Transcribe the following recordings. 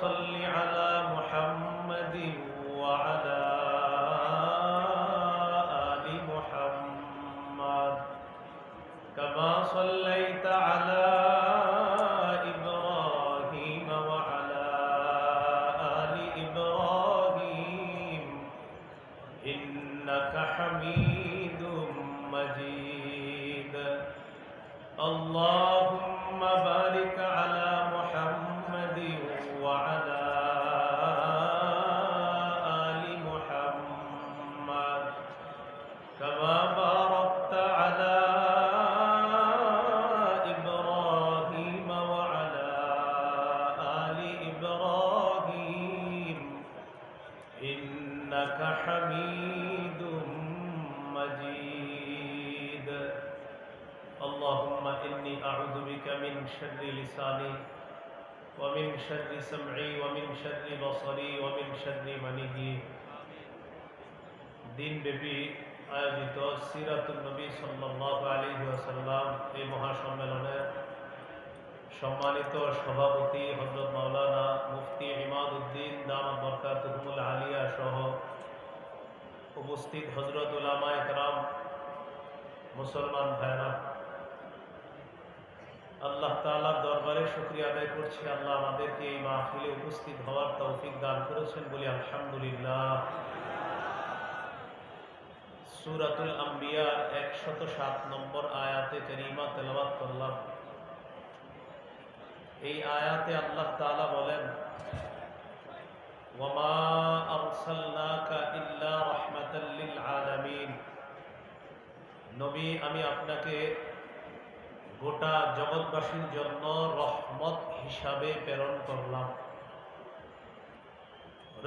صل على محمد وعلى آل محمد. كما صليت إنك حميد مجيد اللهم إني أعوذ بك من شر لساني ومن شر سمعي ومن شر بصري ومن شر منهي দিনব্যাপী আয়োজিত সিরাতুল নবী সাল্লাল্লাহু আলাইহি ওয়াসাল্লাম এই মহাসম্মেলনের সম্মানিত সভাপতি হজরত মাওলানা মুফতি ইমাদ উদ্দিন দামাত বরকাতুহুল আলিয়া সহ উপস্থিত হজরত উলামা একরাম মুসলমান ভাইরা আল্লাহ তাআলার দরবারে শুকরিয়া আদায় করছি। আল্লাহ আমাদেরকে এই মাহফিলে উপস্থিত হওয়ার তৌফিক দান করেছেন বলি আলহামদুলিল্লাহ। সুরাতুল আম্বিয়ার একশত সাত নম্বর আয়াতে করিমা তেলাবাত করলাম। এই আয়াতে আল্লাহ তাআলা বলেন নবী, আমি আপনাকে গোটা জগৎবাসীর জন্য রহমত হিসাবে প্রেরণ করলাম।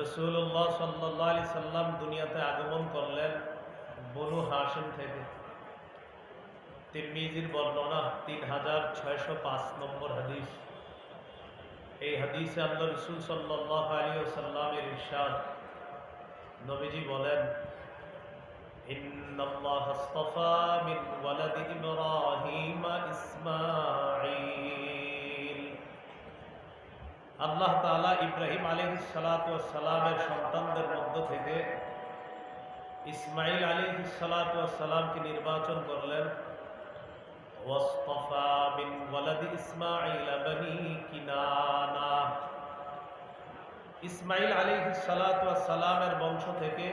রসুল্লাহ সাল্লাহ আলি সাল্লাম দুনিয়াতে আগমন করলেন বনু হাসিম থেকে। তিরমিজির বর্ণনা তিন হাজার ছয়শো পাঁচ নম্বর হাদিস। এই হাদিসে আল্লাহ রসুল সাল্লাহ আলী ও সাল্লামের ইরশাদ। নবীজি বলেন আল্লাহ তালা ইব্রাহিম আলী সালাতামের সন্তানদের মধ্য থেকে ইসমাইল আলী সালাতামকে নির্বাচন করলেন। ওয়াসতাফা মিন ওয়ালাদি ইসমাইল বনি কিনানা ইসমাইল ওয়াস সালামের বংশ থেকে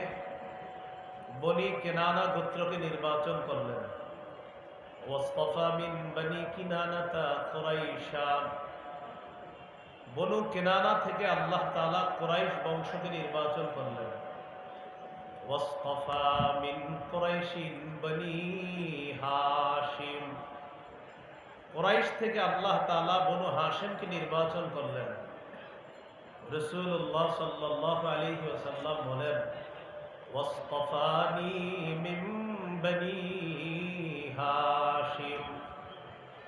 বনি কেনানা গোত্রকে নির্বাচন করলেন। ওয়াসতাফা মিন বনি কিনানাতা কুরাইশা। বনু কেনানা থেকে আল্লাহ তাআলা কুরাইশ বংশকে নির্বাচন করলেন। ওয়াসতাফা মিন কুরাইশিন বনি হাশিম। কুরাইশ থেকে আল্লাহ তাআলা বনু হাশিমকে নির্বাচন করলেন। রাসূলুল্লাহ সাল্লাল্লাহু আলাইহি ওয়াসাল্লাম বলেন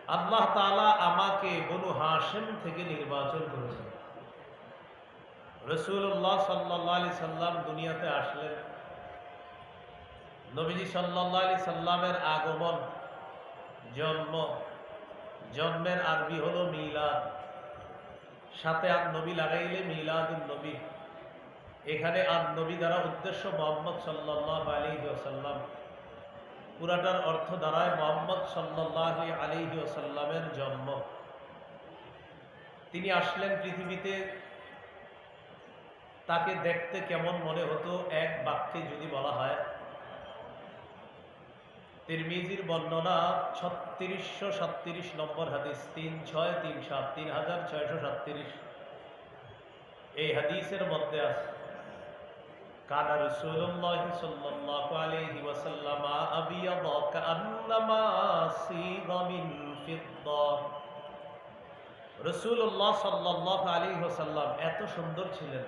আল্লাহ তাআলা আমাকে বনু হাশিম থেকে নির্বাচন করেছেন। রসুল্লাহ সাল্লাহ আলি সাল্লাম দুনিয়াতে আসলেন। নবীজি সাল্লাহ আলি সাল্লামের আগমন, জন্ম জন্মের আরবি হলো মিলাদ। সাথে আর নবী লাগাইলে মিলাদুল নবী। এখানে আর নবী দ্বারা উদ্দেশ্য মোহাম্মদ সাল্লাহ আলী সাল্লাম পুরাটার অর্থ দ্বারায় মোহাম্মদ সাল্লাহ আলিহি ওসাল্লামের জন্ম। তিনি আসলেন পৃথিবীতে। তাকে দেখতে কেমন মনে হতো? এক বাক্যে যদি বলা হয় তিরমিজির বর্ণনা ছত্রিশশো সাতত্রিশ নম্বর হাদিস, তিন ছয় তিন সাত, তিন হাজার ছয়শো সাতত্রিশ। এই হাদিসের মধ্যে আছে রসুল্লাহ সাল্লাল্লাহু আবিয়াদ কান্নামা সিগামিন রসুল্লাহ এত সুন্দর ছিলেন।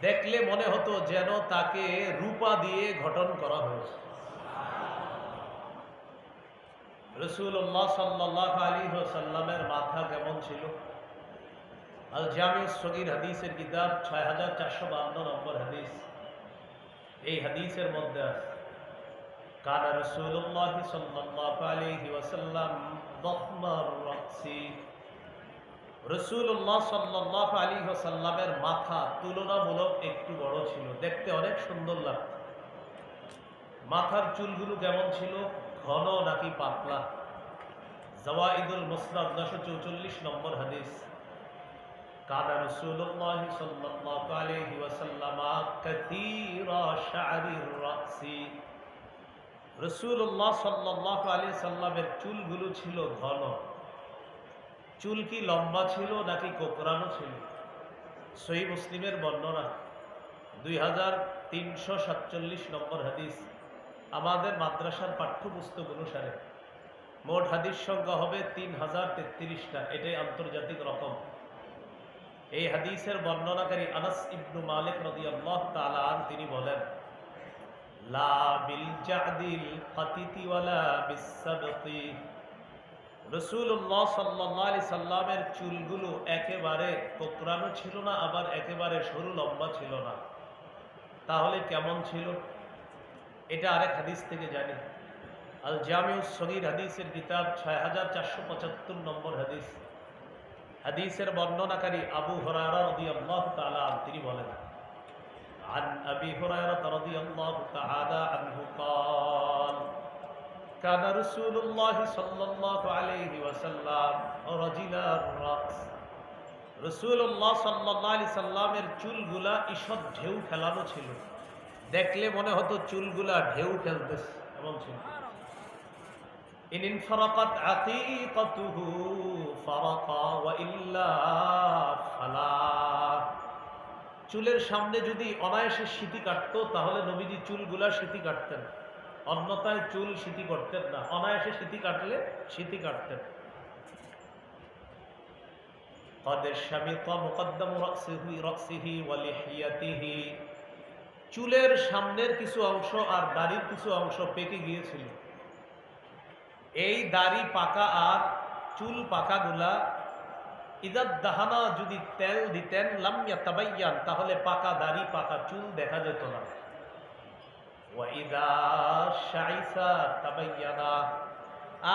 দেখলে মনে হতো যেন তাকে রূপা দিয়ে গঠন করা হয়েছে। রসুল্লাহ সাল্লাহ আলী সাল্লামের মাথা কেমন ছিল? আল জামি সগির হাদিসের কিতাব ছয় হাজার চারশো বান্ন নম্বর হাদিস। এই হাদিসের মধ্যে আছে, কানা রসুল্লাহ সাল্লাহ আলাইহি ওয়াসাল্লাম দখমার রাকসি রসুল্লাহ সাল্লাহ আলী সাল্লামের মাথা তুলনামূলক একটু বড় ছিল, দেখতে অনেক সুন্দর লাগত মাথার চুলগুলো কেমন ছিল? ঘন নাকি পাতলা? জওয়াইদুল মুসনাদ নশো চৌচল্লিশ নম্বর হাদিস। সাল্লামের চুলগুলো ছিল ঘন। চুল কি লম্বা ছিল নাকি কোকরানো ছিল? সহি মুসলিমের বর্ণনা। দুই হাজার তিনশো সাতচল্লিশ নম্বর হাদিস। আমাদের মাদ্রাসার পাঠ্যপুস্তক অনুসারে মোট হাদিস সংখ্যা হবে তিন হাজার তেত্রিশটা। এটাই আন্তর্জাতিক রকম। এই হাদিসের বর্ণনাকারী আনাস ইবনু মালিক রদি আল্লাহ তালান তিনি বলেন রসুল্লাহ সাল্লি সাল্লামের চুলগুলো একেবারে কোকরানো ছিল না, আবার একেবারে সরু লম্বা ছিল না। তাহলে কেমন ছিল? এটা আরেক হাদিস থেকে জানি আল জামিউ সগির হাদিসের কিতাব ছয় হাজার চারশো পঁচাত্তর নম্বর হাদিস হাদিসের বর্ণনাকারী আবু হরারা রদি আল্লাহ তালা তিনি বলেন عن أبي هريرة رضي الله تعالى عنه قال كان رسول الله صلى الله عليه وسلم رجل الرأس রসুল্লাহ সাল্লাহ আলি সাল্লামের চুলগুলা ঈষৎ ঢেউ খেলানো ছিল দেখলে মনে হতো চুলগুলা ঢেউ খেলতেছে এমন ছিল ইন ইনফারাকাত আতিকাতুহু ফারাকা ওয়া ইল্লা ফালা চুলের সামনে যদি অনায়াসে স্মৃতি কাটতো তাহলে নবীজি চুলগুলা স্মৃতি কাটতেন অন্যতায় চুল স্মৃতি করতেন না অনায়াসে স্মৃতি কাটলে স্মৃতি কাটতেন قد شمط مقدم رأسه رأسه ولحيته চুলের সামনের কিছু অংশ আর দাড়ির কিছু অংশ পেকে গিয়েছিল। এই দাড়ি পাকা আর চুল পাকাগুলা ইদাত দাহানা যদি তেল দিতেন লামিয়া তাবাইয়ান তাহলে পাকা দাড়ি, পাকা চুল দেখা যেত না।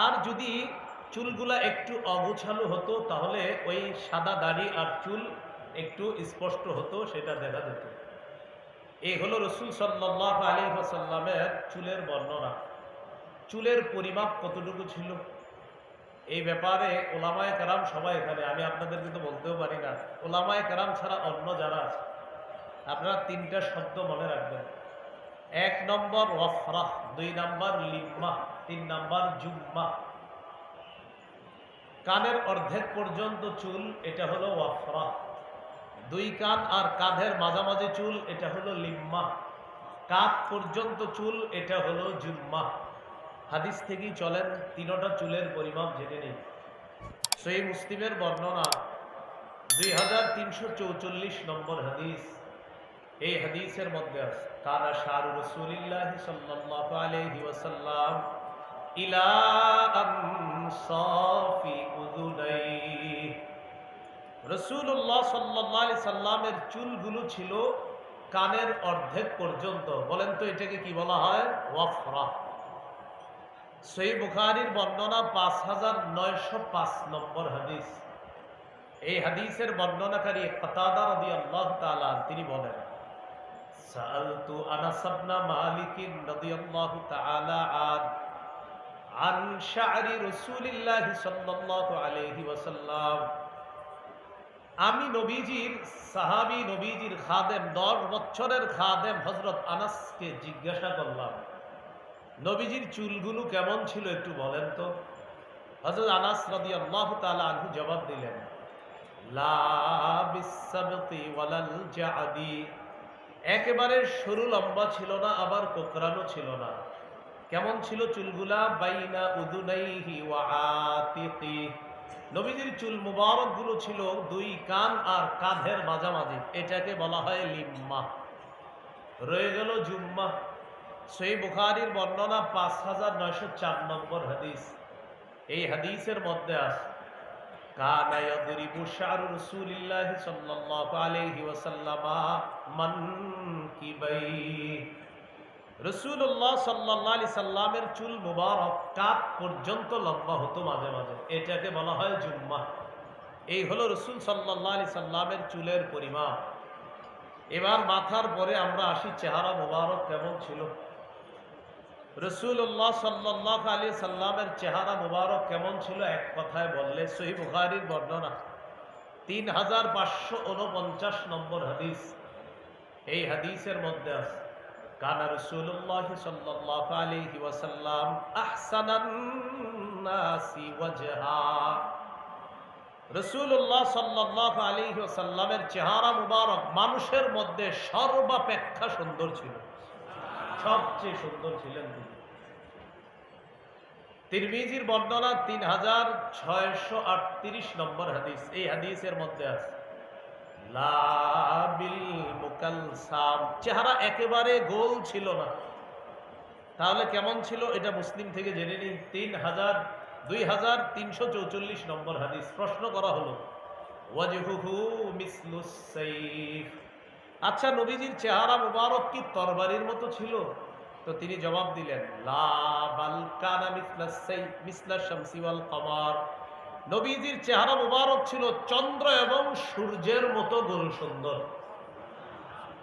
আর যদি চুলগুলা একটু অগোছালো হতো, তাহলে ওই সাদা দাড়ি আর চুল একটু স্পষ্ট হতো, সেটা দেখা যেত। এই হলো রসুল সাল্লাহ আলী সাল্লামের চুলের বর্ণনা। চুলের পরিমাপ কতটুকু ছিল? এই ব্যাপারে ওলামায় কারাম সবাই এখানে, আমি আপনাদেরকে তো বলতেও পারি না। ওলামায় কারাম ছাড়া অন্য যারা আছে, আপনারা তিনটা শব্দ মনে রাখবেন। এক নম্বর ওয়ফরাহ, দুই নম্বর লিম্মা, তিন নম্বর জুম্মা। কানের অর্ধেক পর্যন্ত চুল, এটা হলো ওয়াফরা দুই কান আর কাঁধের মাঝামাঝি চুল, এটা হলো লিম্মা। কাঁধ পর্যন্ত চুল, এটা হলো জুম্মা। হাদিস থেকেই চলেন, তিনটা চুলের পরিমাপ জেনে নেই সেই মুসলিমের বর্ণনা, দুই হাজার তিনশো চৌচল্লিশ নম্বর হাদিস। এই হাদিসের মধ্যে আছে, কানা শাহরু রসুলিল্লাহ সাল্লাল্লাহু আলাইহি ওয়াসাল্লাম ইলা উযুনাই রাসূলুল্লাহ সাল্লাল্লাহু আলাইহি সাল্লামের চুলগুলো ছিল কানের অর্ধেক পর্যন্ত বলেন তো এটাকে কি বলা হয় ওয়াফরা সই বুখারির বর্ণনা পাঁচ হাজার নয়শো পাঁচ নম্বর হাদিস এই হাদিসের বর্ণনাকারী কতাদা রদি আল্লাহ তালা তিনি বলেন সালতু আনাসাবনা মালিকিন রদি আল্লাহ তালা আন عن شعر رسول الله صلى الله عليه وسلم আমি নবীজির সাহাবি, নবীজির খাদেম, দশ বছরের খাদেম হজরত আনাসকে জিজ্ঞাসা করলাম, নবীজির চুলগুলো কেমন ছিল একটু বলেন তো? হজরত আনাস রদি আল্লাহ তালা আনহু জবাব দিলেন একেবারে সরু লম্বা ছিল না, আবার কোকরানো ছিল না। কেমন ছিল চুলগুলা? বাইনা উদুনাইহি ওয়া নবীজির চুল মুবারকগুলো ছিল দুই কান আর কাঁধের মাঝামাঝি। এটাকে বলা হয় লিম্মা। রয়ে গেল জুম্মা। সেই বুখারির বর্ণনা পাঁচ হাজার নয়শো চার নম্বর হাদিস। এই হাদিসের মধ্যে আস কানায়ুসারুল্লাহ সাল্লাহ আলহি মন কি রসুল্লাহ সাল্লাহ আলি সাল্লামের চুল মুবারক কাপ পর্যন্ত লম্বা হতো মাঝে মাঝে। এটাকে বলা হয় জুম্মা। এই হলো রসুল সাল্লাহ আলি সাল্লামের চুলের পরিমাপ। এবার মাথার পরে আমরা আসি, চেহারা মোবারক কেমন ছিল? রসুল্লাহ সাল্লাহ আলী সাল্লামের চেহারা মোবারক কেমন ছিল? এক কথায় বললে, সহি বুখারির বর্ণনা। তিন হাজার পাঁচশো উনপঞ্চাশ নম্বর হাদিস। এই হাদিসের মধ্যে আছে। কানা রসুল্লাহ সাল্লাহ আলাইহি ওয়াসাল্লাম আহসানান নাসি ওয়াজহা। রসুল্লাহ সাল্লাহ আলাইহি ওয়াসাল্লামের চেহারা মুবারক মানুষের মধ্যে সর্বাপেক্ষা সুন্দর ছিল। সবচেয়ে সুন্দর ছিলেন তিনি। তিরমিজির বর্ণনা তিন হাজার ছয়শো আটত্রিশ নম্বর হাদিস, এই হাদিসের মধ্যে আছে। চেহারা একেবারে গোল ছিল না। তাহলে কেমন ছিল এটা মুসলিম থেকে জেনে নিন। তিন হাজার, দুই হাজার তিনশো চৌচল্লিশ নম্বর হাদিস। প্রশ্ন করা হলো আচ্ছা নবীজির চেহারা মুবারক কি তরবারির মতো ছিল? তো তিনি জবাব দিলেন, লা বাল কানা মিসলাস সাইফ মিসলাস শামসি কমার। নবীজির চেহারা মুবারক ছিল চন্দ্র এবং সূর্যের মতো গোল সুন্দর।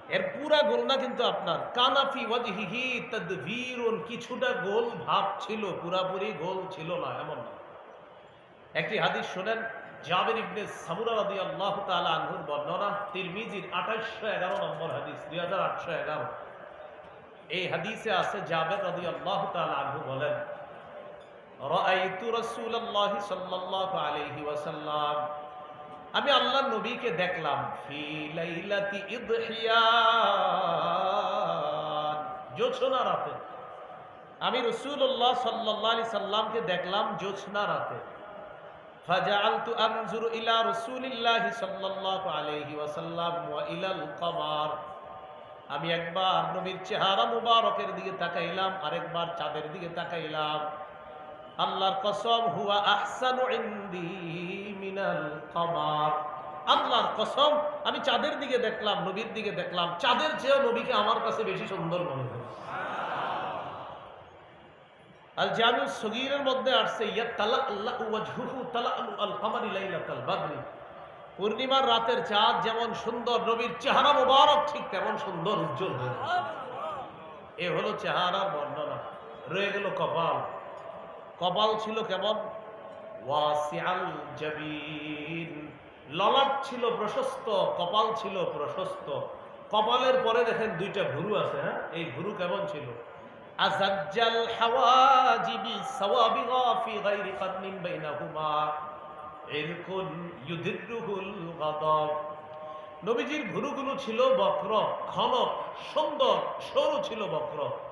এর পুরা গোল না কিন্তু আপনার। কানাফি ওয়াজহিহি তাদবীরুন, কিছুটা গোল ভাব ছিল, পুরাপুরি গোল ছিল না, এমন না। একটি হাদিস শুনেন, জাবের ইবনে সামুরা রাদিয়াল্লাহু তাআলা আনহুর বর্ণনা, তিরমিজির 2811 নম্বর হাদিস 2811 এই হাদিসে আছে জাবের রাদিয়াল্লাহু তাআলা আনহু বলেন রাআইতু রাসূলুল্লাহি সাল্লাল্লাহু আলাইহি আমি আল্লাহর নবীকে দেখলাম। জোছনা রাতে। আমি রসুল্লাহ সাল্লাহ আলি সাল্লামকে দেখলাম জোছনা রাতে। সাল্লাল্লাহু আমি একবার নবীর চেহারা মুবারকের দিকে তাকাইলাম, আরেকবার চাঁদের দিকে তাকাইলাম। আল্লাহর কসম, হুয়া আহসানু ইনদি মিনাল কমার। আল্লাহর কসম, আমি চাঁদের দিকে দেখলাম, নবীর দিকে দেখলাম। চাঁদের চেয়েও নবীকে আমার কাছে বেশি সুন্দর মনে হয়। আল জামিউ সগীরের মধ্যে আসছে, ইয়া তালা আল্লাহ ওয়াজহুহু তালা আল কামারি লাইলাতাল বদরি। পূর্ণিমার রাতের চাঁদ যেমন সুন্দর, নবীর চেহারা মোবারক ঠিক তেমন সুন্দর, উজ্জ্বল হয়ে এ হলো চেহারার বর্ণনা। রয়ে গেল কপাল। কপাল ছিল কেমন? ওয়াসিআল জাবিন। ললাট ছিল প্রশস্ত, কপাল ছিল প্রশস্ত। কপালের পরে দেখেন দুইটা ভুরু আছে হ্যাঁ? এই ভুরু কেমন ছিল? আজাজ্জাল হাওয়াজিবি সাওয়াবিগা ফি গায়রি কারনিন বাইনাহুমা। ইরকুন ইউদিরুহুল গাদাব। নবীজির ভুরুগুলো ছিল বক্র ঘন সুন্দর, সরু ছিল বক্র।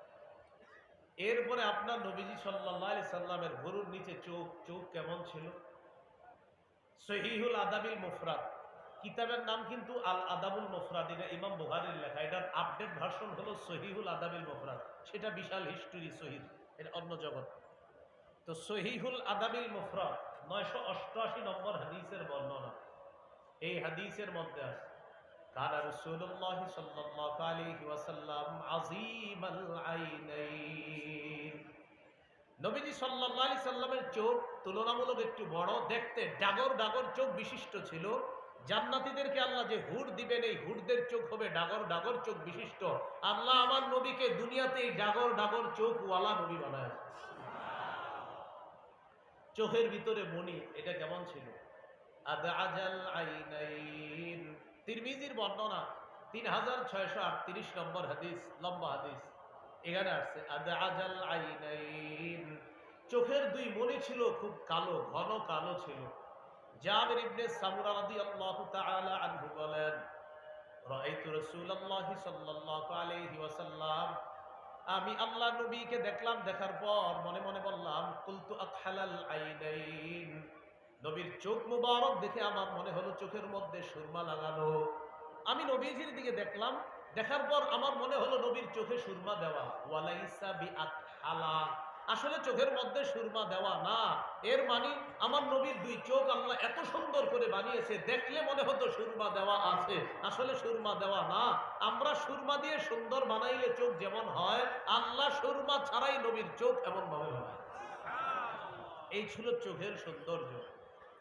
এরপরে আপনার নবীজি সাল্লাহ সাল্লামের গরুর নিচে চোখ চোখ কেমন ছিল? সহিহুল আদাবিল মুফরাদ। কিতাবের নাম কিন্তু আল আদাবুল মুফরাদ, এটা ইমাম বুহারির লেখা। এটার আপডেট ভার্সন হলো সহিহুল আদাবিল মুফরাদ। সেটা বিশাল হিস্টোরি সহিদ এটা অন্য জগৎ। তো সহিহুল আদাবিল মুফরাদ, নয়শো অষ্টআশি নম্বর হাদিসের বর্ণনা। এই হাদিসের মধ্যে আছে। সাল্লাল্লাহু আলাইহি ওয়াসাল্লাম আযীমাল আইনাইন নবীজি সাল্লাল্লাহু আলাইহি সাল্লামের চোখ তুলনামূলক একটু বড়, দেখতে ডাগর ডাগর চোখ বিশিষ্ট ছিল। জান্নাতীদেরকে আল্লাহ যে হুড দিবেন, এই হুডদের চোখ হবে ডাগর ডাগর চোখ বিশিষ্ট। আল্লাহ আমার নবীকে দুনিয়াতে এই ডাগর ডাগর চোখ ওয়ালা নবী বানায় চোখের ভিতরে মণি, এটা কেমন ছিল? আদআজাল আইনাইন। তিরমিজির বর্ণনা তিন হাজার ছয়শো আটত্রিশ নম্বর হাদিস, লম্বা হাদিস। এখানে আসছে চোখের দুই মনি ছিল খুব কালো, ঘন কালো ছিল। আনহু বলেন আমি আল্লাহ নবীকে দেখলাম, দেখার পর মনে মনে বললাম, কুলতু আকহালাল আইনাইন। নবীর চোখ মুবারক দেখে আমার মনে হলো চোখের মধ্যে সুরমা লাগানো আমি নবীজির দিকে দেখলাম, দেখার পর আমার মনে হলো নবীর চোখে সুরমা দেওয়া। ওয়ালাইসা আকহালা আসলে চোখের মধ্যে সুরমা দেওয়া না। এর মানে আমার নবীর দুই চোখ আল্লাহ এত সুন্দর করে বানিয়েছে, দেখলে মনে হতো সুরমা দেওয়া আছে। আসলে সুরমা দেওয়া না। আমরা সুরমা দিয়ে সুন্দর বানাইলে চোখ যেমন হয়, আল্লাহ সুরমা ছাড়াই নবীর চোখ এমন ভাবে বানায়। এই ছিল চোখের সৌন্দর্য।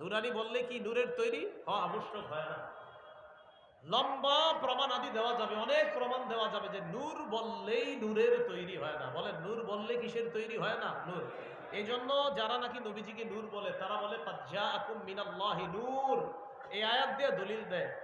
নুরানি বললে কি, নূরের তৈরি? হ আবশ্যক হয় না। লম্বা প্রমাণ আদি দেওয়া যাবে, অনেক প্রমাণ দেওয়া যাবে যে নূর বললেই নূরের তৈরি হয় না। বলে নূর বললে কিসের তৈরি হয় না? নূর। এই জন্য যারা নাকি নবীজিকে নূর বলে, তারা বলে মিনাল্লাহি নূর। এই আয়াত দিয়ে দলিল দেয়।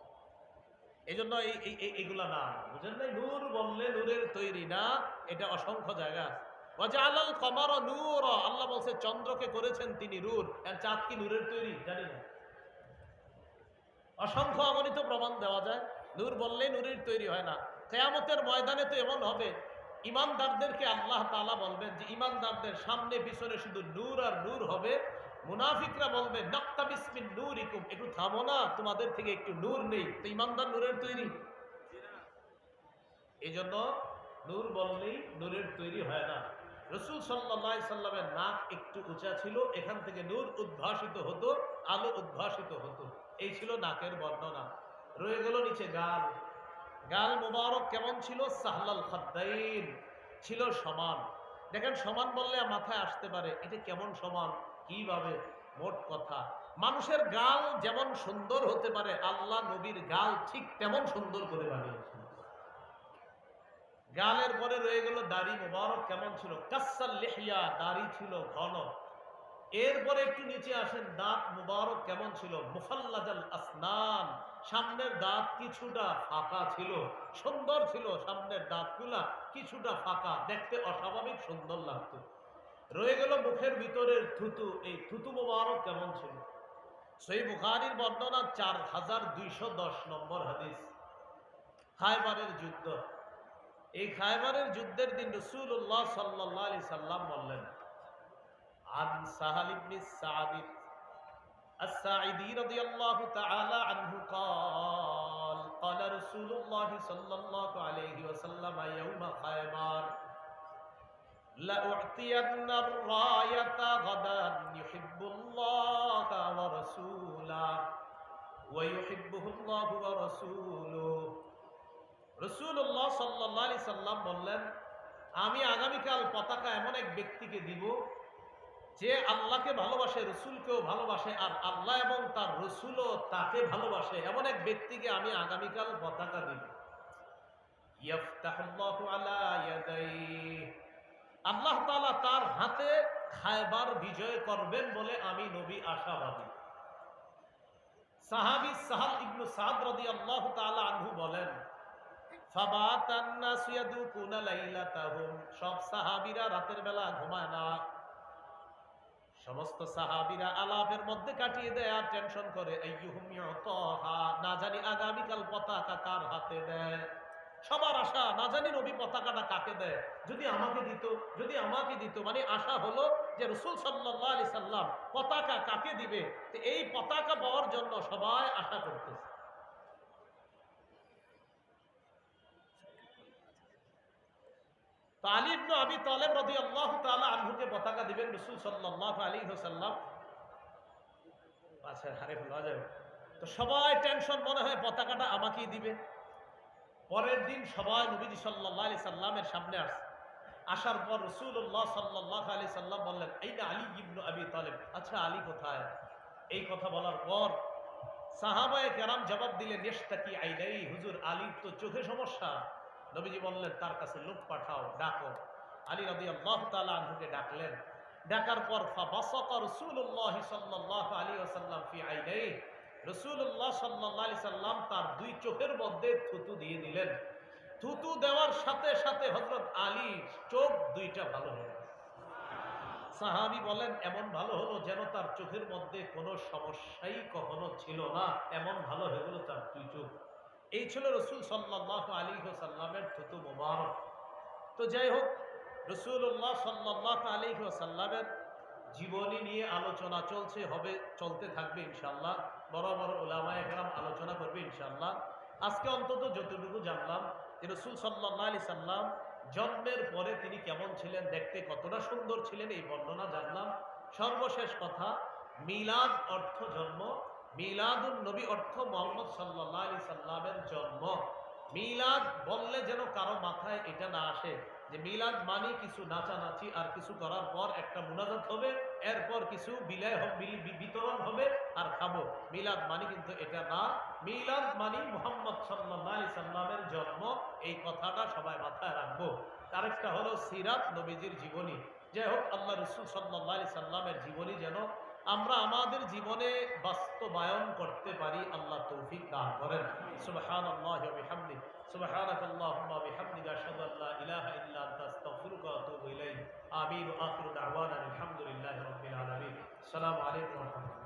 এই জন্য এই, এই- এই- এইগুলা না। বুঝেন নাই? নূর বললে নূরের তৈরি না, এটা অসংখ্য জায়গা আছে। কমার নূর। আল্লাহ বলছে, চন্দ্রকে করেছেন তিনি নূর। চাঁদ কি নূরের তৈরি? জানি না। অসংখ্য অগণিত প্রমাণ দেওয়া যায়। নূর বললে নূরের তৈরি হয় না। কেয়ামতের ময়দানে তো এমন হবে। ইমানদারদেরকে আল্লাহ তাআলা বলবেন যে, ইমানদারদের সামনে, পিছনে শুধু নূর আর নূর হবে। মুনাফিকরা বলবে, নক্তা বিসমিন নূর ইকুম একটু থামো না, তোমাদের থেকে একটু নূর নেই। তো ইমানদার নূরের তৈরি। এই জন্য নূর বললেই নূরের তৈরি হয় না। রসুল সাল্লাহ সাল্লামের নাক একটু উঁচা ছিল, এখান থেকে নূর উদ্ভাসিত হতো, আলো উদ্ভাসিত হতো। এই ছিল নাকের বর্ণনা। রয়ে গেল নিচে গাল। গাল মুবারক কেমন ছিল? সাহলাল খাদ্দাইন। ছিল সমান। দেখেন, সমান বললে মাথায় আসতে পারে। এটা কেমন সমান? কীভাবে মোট কথা? মানুষের গাল যেমন সুন্দর হতে পারে, আল্লাহ নবীর গাল ঠিক তেমন সুন্দর করে বানিয়েছেন। গালের পরে রয়ে গেল দাড়ি মোবারক, কেমন ছিল? কাসাল লেহিয়া দাড়ি ছিল ঘন। এরপরে একটু নিচে আসেন, দাঁত মুবারক কেমন ছিল? মুফাল্লাজাল আসনান, সামনের দাঁত কিছুটা ফাঁকা ছিল, সুন্দর ছিল সামনের দাঁতগুলা কিছুটা ফাঁকা, দেখতে অস্বাভাবিক সুন্দর লাগতো। রয়ে গেল মুখের ভিতরের থুতু এই থুতু মুবারক কেমন ছিল সেই বুখারির বর্ণনা চার হাজার দুইশো দশ নম্বর হাদিস খায়বারের যুদ্ধ এই খায়বারের যুদ্ধের দিন রসুল্লাহ সাল্লাহ আলি সাল্লাম বললেন عن سهل بن السعد الساعدي رضي الله تعالى عنه قال قال رسول الله صلى الله عليه وسلم يوم خيبر لأعطين الراية غدا يحب الله ورسوله ويحبه الله ورسوله রসুল্লাহ সাল্লাহ আলি সাল্লাম বললেন আমি আগামীকাল পতাকা এমন এক ব্যক্তিকে দিব যে আল্লাহকে ভালোবাসে রসুলকেও ভালোবাসে আর আল্লাহ এবং তার রসুলও তাকে ভালোবাসে এমন এক ব্যক্তিকে আমি আগামীকাল পতাকা দিব ইয়াফতাহুল্লাহু আলা ইয়াদাইহি। আল্লাহ তাআলা তার হাতে খায়বার বিজয় করবেন বলে আমি নবী আশাবাদী। সাহাবী সাহাল ইবনু সাদ রাদিয়াল্লাহু তাআলা আনহু বলেন সব সাহাবীরা রাতের বেলা ঘুমায় না। সমস্ত সাহাবীরা আলাপের মধ্যে কাটিয়ে দেয় আর টেনশন করে না জানি আগামীকাল পতাকা কার হাতে দেয়। সবার আশা, না জানি নবী পতাকাটা কাকে দেয়। যদি আমাকে দিত, যদি আমাকে দিত মানে আশা হলো যে রসুল সাল্লাহ আলি সাল্লাম পতাকা কাকে দিবে? এই পতাকা পাওয়ার জন্য সবাই আশা করতেছে। আলী ইবনু আবি তালেব রদি আল্লাহ তালা আনহুকে পতাকা দিবেন রসুল সাল্লাহ আলী হোসাল্লাম আচ্ছা হারে ভুলা যাবে তো সবাই টেনশন মনে হয় পতাকাটা আমাকেই দিবে। পরের দিন সবাই নবীজি সাল্লাহ আলি সাল্লামের সামনে আসছে। আসার পর রসুল্লাহ সাল্লাহ আলি সাল্লাম বললেন, এই না আলী ইবনু আবি তালেব আচ্ছা আলী কোথায়? এই কথা বলার পর সাহাবায়ে কেরাম জবাব দিলেন নেশতাকি আইলাই হুজুর আলীর তো চোখে সমস্যা। নবীজি বললেন, তার কাছে লোক পাঠাও, ডাকো। আলী রবি আল্লাহ তালা আনহুকে ডাকলেন। ডাকার পর, ফাবাসাকা রাসূলুল্লাহ সাল্লাল্লাহু আলাইহি ওয়াসাল্লাম ফি আইনাই রাসূলুল্লাহ সাল্লাল্লাহু আলাইহি সাল্লাম তার দুই চোখের মধ্যে থুতু দিয়ে দিলেন। থুতু দেওয়ার সাথে সাথে হযরত আলী চোখ দুইটা ভালো গেল সাহাবি বলেন, এমন ভালো হলো যেন তার চোখের মধ্যে কোনো সমস্যাই কখনো ছিল না। এমন ভালো হয়ে গেল তার দুই চোখ। এই ছিল রসুল সাল্লাহ আলী সাল্লামের থুতু মোবারক। তো যাই হোক রসুল্লাহ সাল্লাহ আলী সাল্লামের জীবনী নিয়ে আলোচনা চলছে, হবে, চলতে থাকবে ইনশাল্লাহ বড় বড় ওলামা একরাম আলোচনা করবে ইনশাল্লাহ আজকে অন্তত যতটুকু জানলাম রসুল সাল্লাহ আলি সাল্লাম জন্মের পরে তিনি কেমন ছিলেন, দেখতে কতটা সুন্দর ছিলেন, এই বর্ণনা জানলাম। সর্বশেষ কথা, মিলাদ অর্থ জন্ম মিলাদুল নবী অর্থ মোহাম্মদ সাল্লাহ আলি সাল্লামের জন্ম। মিলাদ বললে যেন কারও মাথায় এটা না আসে। যে মিলাদ মানে কিছু নাচানাচি আর কিছু করার পর একটা মুনাজাত হবে, এরপর কিছু বিতরণ হবে আর খাব। মিলাদ মানে কিন্তু এটা না। মিলাদ মানে মোহাম্মদ সাল্লাহ সাল্লামের জন্ম। এই কথাটা সবাই মাথায় রাখব। আরেকটা হলো সিরাত নবীজির জীবনী। যাই হোক, আল্লাহ রসুল সাল্লাহ সাল্লামের জীবনী যেন আমরা আমাদের জীবনে বাস্তবায়ন করতে পারি, আল্লাহ তৌফিক দান করেন। সুবহান আল্লাহ বিহামদি। সুবহানাক আল্লাহুম্মা বিহামদিকা আশহাদু আল্লা ইলাহা ইল্লা আনতা, আস্তাগফিরুকা ওয়া আতুবু ইলাইক। আমিন। ওয়া আখিরু দাওয়ানা আলহামদুলিল্লাহি রাব্বিল আলামিন। আসসালামু আলাইকুম ওয়া রাহমাতুল্লাহ।